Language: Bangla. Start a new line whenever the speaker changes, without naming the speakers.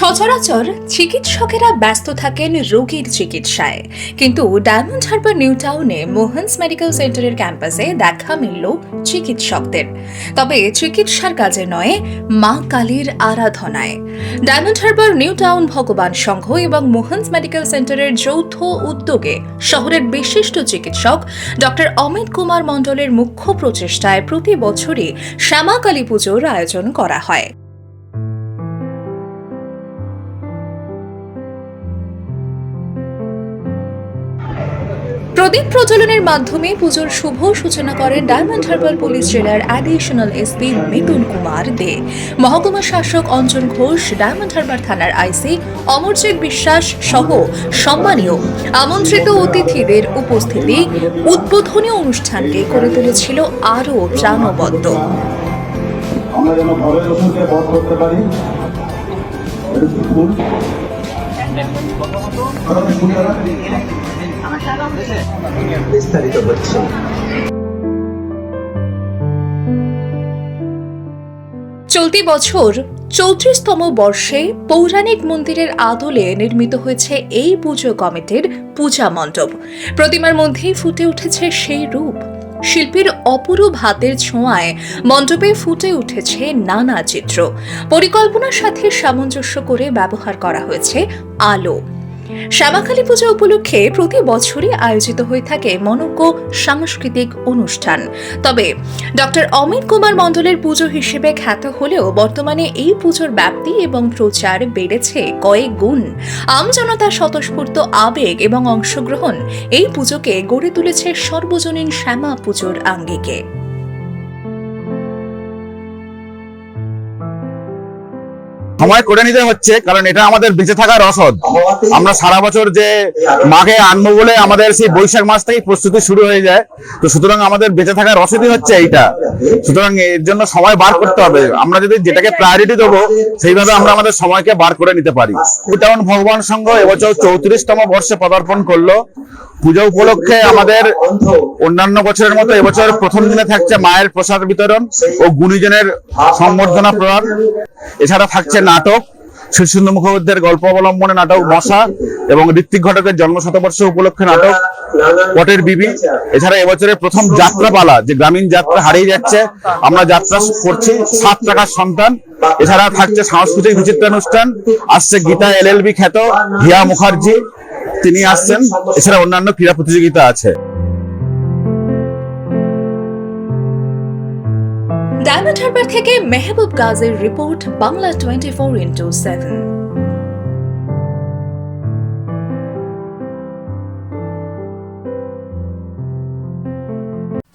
সচরাচর চিকিৎসকেরা ব্যস্ত থাকেন রোগীর চিকিৎসায়। কিন্তু ডায়মন্ড হারবার নিউ টাউনে মোহনস মেডিকেল সেন্টারের ক্যাম্পাসে দেখা মিলল চিকিৎসকদের। তবে চিকিৎসার কাজে নয়, মা কালীর আরাধনায়। Diamond Harbour New Town Bhagaban Sangha এবং মোহনস মেডিকেল সেন্টারের যৌথ উদ্যোগে শহরের বিশিষ্ট চিকিৎসক ডক্টর অমিত কুমার মণ্ডলের মুখ্য প্রচেষ্টায় প্রতি বছরই শ্যামা কালী পুজোর আয়োজন করা হয়। প্রদীপ প্রজ্বলনের মাধ্যমে পুজোর শুভ সূচনা করেন ডায়মন্ড হারবার পুলিশ জেলার অ্যাডিশনাল এসপি মিটুন কুমার দে। মহকুমা শাসক অঞ্জন ঘোষ ডায়মন্ড হারবার থানার আইসি অমরজিৎ বিশ্বাস সহ সম্মানীয় আমন্ত্রিত অতিথিদের উপস্থিতি উদ্বোধনী অনুষ্ঠানকে করে তুলেছিল আরও প্রাণবদ্ধ
আমরা যেন ঘরের ওষুধকে বধ করতে পারি। বিস্তারিত হচ্ছে
চলতি বছর চৌত্রিশতম বর্ষে পৌরাণিক মন্দিরের আদলে নির্মিত হয়েছে এই পুজো কমিটির পূজা মণ্ডপ। প্রতিমার মধ্যেই ফুটে উঠেছে সেই রূপ। শিল্পীর অপরূপ হাতের ছোঁয়ায় মণ্ডপে ফুটে উঠেছে নানা চিত্র। পরিকল্পনার সাথে সামঞ্জস্য করে ব্যবহার করা হয়েছে আলো। শ্যামাখালী পূজা উপলক্ষে প্রতি বছরই আয়োজিত হয়ে থাকে মনোজ্ঞ সাংস্কৃতিক অনুষ্ঠান। তবে ডক্টর অমিত কুমার মণ্ডলের পুজো হিসেবে খ্যাত হলেও বর্তমানে এই পুজোর ব্যাপ্তি এবং প্রচার বেড়েছে কয়েক গুণ। আমজনতার স্বতঃস্ফূর্ত আবেগ এবং অংশগ্রহণ এই পুজোকে গড়ে তুলেছে সর্বজনীন শ্যামা পুজোর আঙ্গিকে।
সময় করে নিতে হচ্ছে, কারণ এটা আমাদের বেঁচে থাকার রসদ। আমরা সারা বছর যে মাঘে আনব বলে আমাদের সেই বৈশাখ মাস থেকে প্রস্তুতি শুরু হয়ে যায়। তো সুতরাং আমাদের বেঁচে থাকার রসদই হচ্ছে এইটা। সুতরাং এর জন্য সময় বার করতে হবে। আমরা যদি যেটাকে প্রায়োরিটি দেবো সেইভাবে আমরা আমাদের সময়কে বার করে নিতে পারি। টাউন ভগবান সংঘ এবছর চৌত্রিশতম বর্ষে পদার্পণ করল। পুজো উপলক্ষে আমাদের অন্যান্য বছরের মতো এবছর প্রথম দিনে থাকছে মায়ের প্রসাদ বিতরণ ও গুণীজনের সম্বর্ধনা প্রদান। এছাড়া থাকছে নাটক শীর্ষেন্দু মুখোপাধ্যায়ের গল্প অবলম্বনে নাটক মশা এবং ঋত্বিক ঘটকের জন্ম শতবর্ষ উপলক্ষে নাটক। পটের বিবি। এছাড়া এবছরের প্রথম যাত্রাপালা, যে গ্রামীণ যাত্রা হারিয়ে যাচ্ছে, আমরা যাত্রা করছি সাত টাকার সন্তান। এছাড়া থাকছে সাংস্কৃতিক বিচিত্রানুষ্ঠান, আসছে গীতা এলএলবি খ্যাত হিয়া মুখার্জি, তিনি আসছেন। এছাড়া অন্যান্য ক্রীড়া প্রতিযোগিতা আছে।
ডায়মন্ড হারবার থেকে মেহবুব গাজীর report, Bangla twenty four into seven.